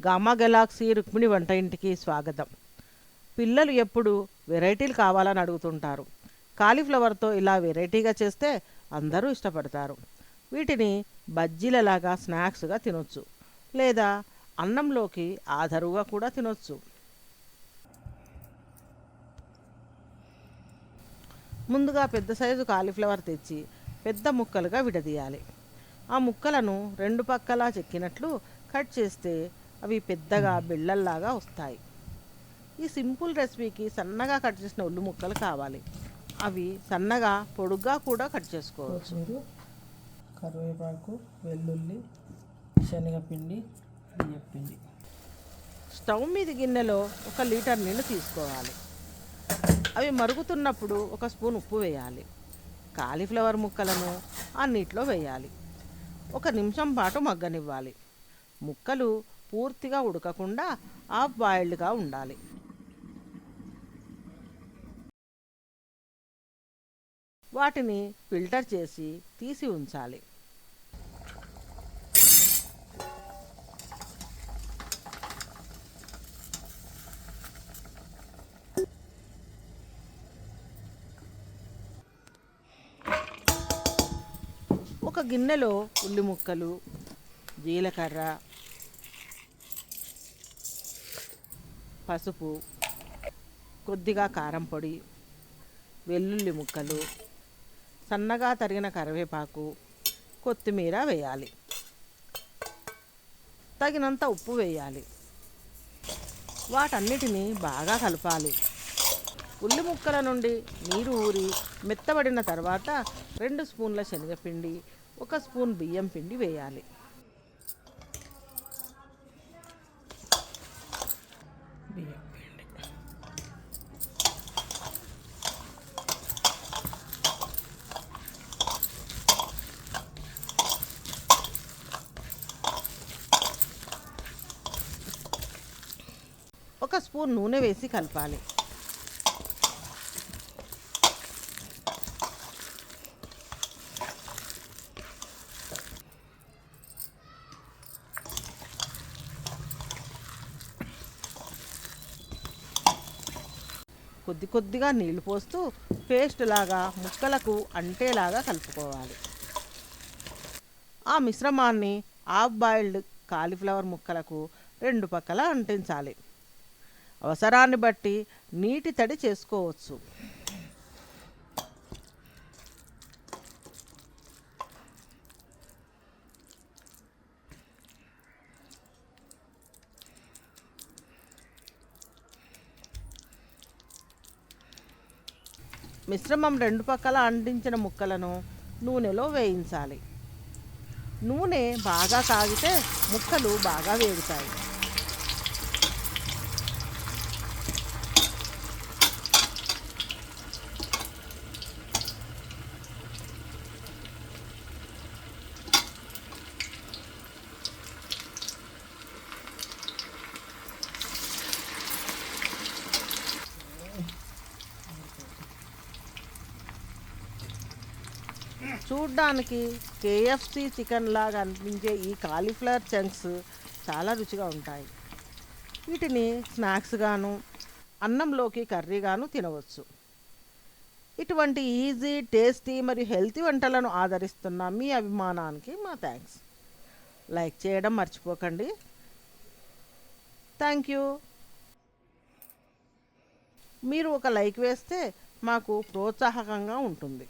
Gamma Galaxy Rukmini వంట ఇంటికి స్వాగతం. పిల్లలు ఎప్పుడు వెరైటీలు కావాలని అడుగుతుంటారు. కాలీఫ్లవర్తో ఇలా వెరైటీగా చేస్తే అందరూ ఇష్టపడతారు. వీటిని బజ్జీలలాగా స్నాక్స్గా తినొచ్చు. లేదా అన్నంలోకి ఆధరువుగా కూడా తినొచ్చు. ముందుగా పెద్ద సైజు కాలీఫ్లవర్ తెచ్చి పెద్ద ముక్కలుగా విడదీయాలి. ఆ ముక్కలను రెండు పక్కలా చెక్కినట్లు కట్ చేస్తే అవి పెద్దగా బిళ్ళల్లాగా వస్తాయి. ఈ సింపుల్ రెసిపీకి సన్నగా కట్ చేసిన ఉల్లి ముక్కలు కావాలి. అవి సన్నగా పొడుగ్గా కూడా కట్ చేసుకోవచ్చు. కరివేపాకు వెల్లుల్లి శనగపిండి బియ్యపిండి. స్టవ్ మీద గిన్నెలో ఒక లీటర్ నీళ్ళు తీసుకోవాలి. అవి మరుగుతున్నప్పుడు ఒక స్పూన్ ఉప్పు వేయాలి. కాలీఫ్లవర్ ముక్కలను ఆ నీటిలో వేయాలి. ఒక నిమిషం పాటు మగ్గనివ్వాలి. ముక్కలు పూర్తిగా ఉడకకుండా హాఫ్ బాయిల్డ్గా ఉండాలి. వాటిని ఫిల్టర్ చేసి తీసి ఉంచాలి. ఒక గిన్నెలో ఉల్లి ముక్కలు జీలకర్ర పసుపు కొద్దిగా కారం పొడి వెల్లుల్లి ముక్కలు సన్నగా తరిగిన కరివేపాకు కొత్తిమీర వేయాలి. తగినంత ఉప్పు వేయాలి. వాటన్నిటిని బాగా కలపాలి. ఉల్లి ముక్కల నుండి నీరు ఊరి మెత్తబడిన తర్వాత రెండు స్పూన్ల శనగపిండి ఒక స్పూన్ బియ్యం పిండి వేయాలి. ఒక స్పూన్ నూనె వేసి కలపాలి. కొద్ది కొద్దిగా నీళ్ళు పోస్తూ పేస్ట్ లాగా ముక్కలకు అంటేలాగా కలుపుకోవాలి. ఆ మిశ్రమాన్ని హాఫ్ బాయిల్డ్ కాలీఫ్లవర్ ముక్కలకు రెండు పక్కల అంటించాలి. అవసరాన్ని బట్టి నీటి తడి చేసుకోవచ్చు. మిశ్రమం రెండు పక్కల అంటించిన ముక్కలను నూనెలో వేయించాలి. నూనె బాగా కాగితే ముక్కలు బాగా వేగుతాయి. చూడ్డానికి కేఎఫ్సి చికెన్ లాగా అనిపించే ఈ కాలీఫ్లవర్ చంక్స్ చాలా రుచిగా ఉంటాయి. వీటిని స్నాక్స్ గాను అన్నంలోకి కర్రీగాను తినవచ్చు. ఇటువంటి ఈజీ టేస్టీ మరియు హెల్తీ వంటలను ఆదరిస్తున్న మీ అభిమానానికి మా థ్యాంక్స్. లైక్ చేయడం మర్చిపోకండి. Thank you. మీరు ఒక లైక్ వేస్తే మాకు ప్రోత్సాహకంగా ఉంటుంది.